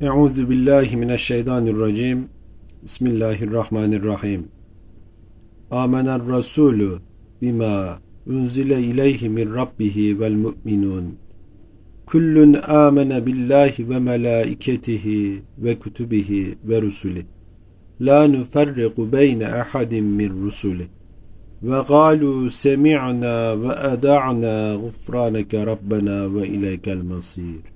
Euzu billahi mineşşeytanirracim. Bismillahirrahmanirrahim. Amener Resulü bima unzile ileyhi min rabbihi vel mu'minun. Kullun amene billahi ve melaiketihi ve kütübihi ve rusuli. La nuferriku beyne ahadin min rusuli. Ve galu semi'na ve eda'na gufraneke rabbena ve ileykel masir.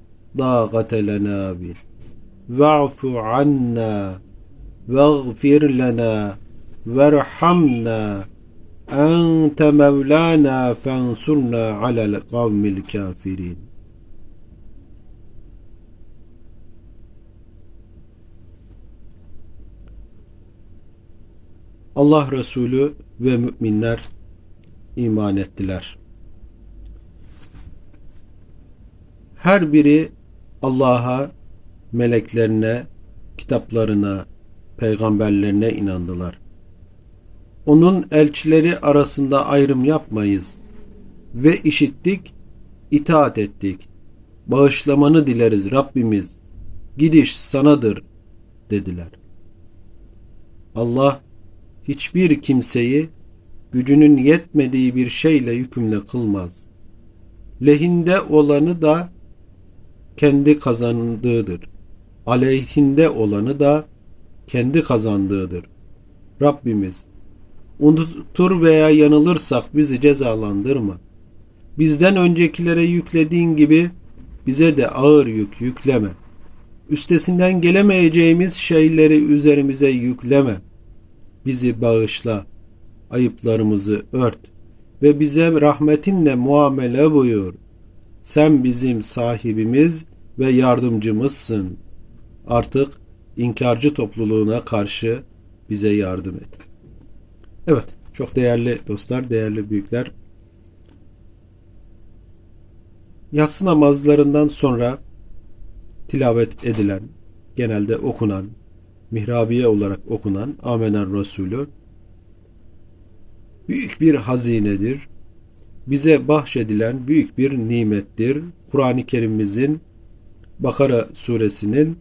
dâgate lenâ bih. Ve'fu annâ veğfir lenâ verhamnâ ente mevlâna fensurna alel kavmil kafirin. Allah Resulü ve müminler iman ettiler. Her biri Allah'a, meleklerine, kitaplarına, peygamberlerine inandılar. Onun elçileri arasında ayrım yapmayız ve işittik, itaat ettik. Bağışlamanı dileriz Rabbimiz. Gidiş sanadır dediler. Allah hiçbir kimseyi gücünün yetmediği bir şeyle yükümle kılmaz. Lehinde olanı da kendi kazandığıdır. Aleyhinde olanı da kendi kazandığıdır. Rabbimiz unutur veya yanılırsak bizi cezalandırma. Bizden öncekilere yüklediğin gibi bize de ağır yük yükleme. Üstesinden gelemeyeceğimiz şeyleri üzerimize yükleme. Bizi bağışla, ayıplarımızı ört ve bize rahmetinle muamele buyur. Sen bizim sahibimiz ve yardımcımızsın. Artık inkarcı topluluğuna karşı bize yardım et. Evet, çok değerli dostlar, değerli büyükler. Yatsı namazlarından sonra tilavet edilen, genelde okunan, mihrabiye olarak okunan Amener Resulü büyük bir hazinedir. Bize bahşedilen büyük bir nimettir. Kur'an-ı Kerim'imizin Bakara suresinin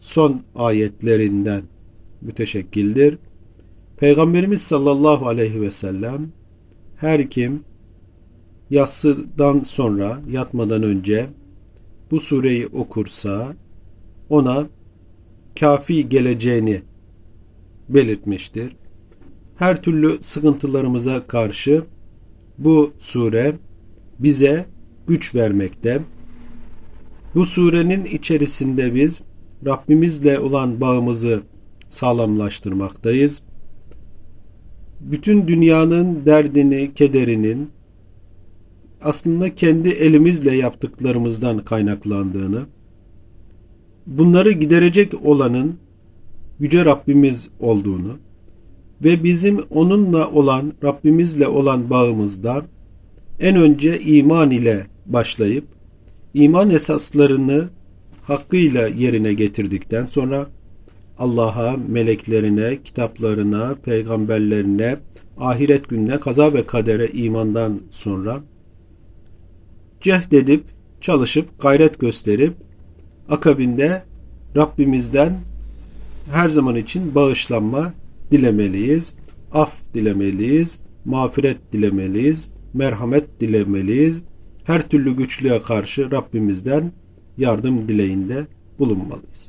son ayetlerinden müteşekkildir. Peygamberimiz sallallahu aleyhi ve sellem her kim yatsıdan sonra yatmadan önce bu sureyi okursa ona kafi geleceğini belirtmiştir. Her türlü sıkıntılarımıza karşı bu sure bize güç vermekte. Bu surenin içerisinde biz Rabbimizle olan bağımızı sağlamlaştırmaktayız. Bütün dünyanın derdini, kederinin aslında kendi elimizle yaptıklarımızdan kaynaklandığını, bunları giderecek olanın Yüce Rabbimiz olduğunu ve bizim onunla olan, Rabbimizle olan bağımızda en önce iman ile başlayıp iman esaslarını hakkıyla yerine getirdikten sonra Allah'a, meleklerine, kitaplarına, peygamberlerine, ahiret gününe, kaza ve kadere imandan sonra cehd edip, çalışıp, gayret gösterip akabinde Rabbimizden her zaman için bağışlanma dilemeliyiz, af dilemeliyiz, mağfiret dilemeliyiz, merhamet dilemeliyiz. Her türlü güçlüğe karşı Rabbimizden yardım dileğinde bulunmalıyız.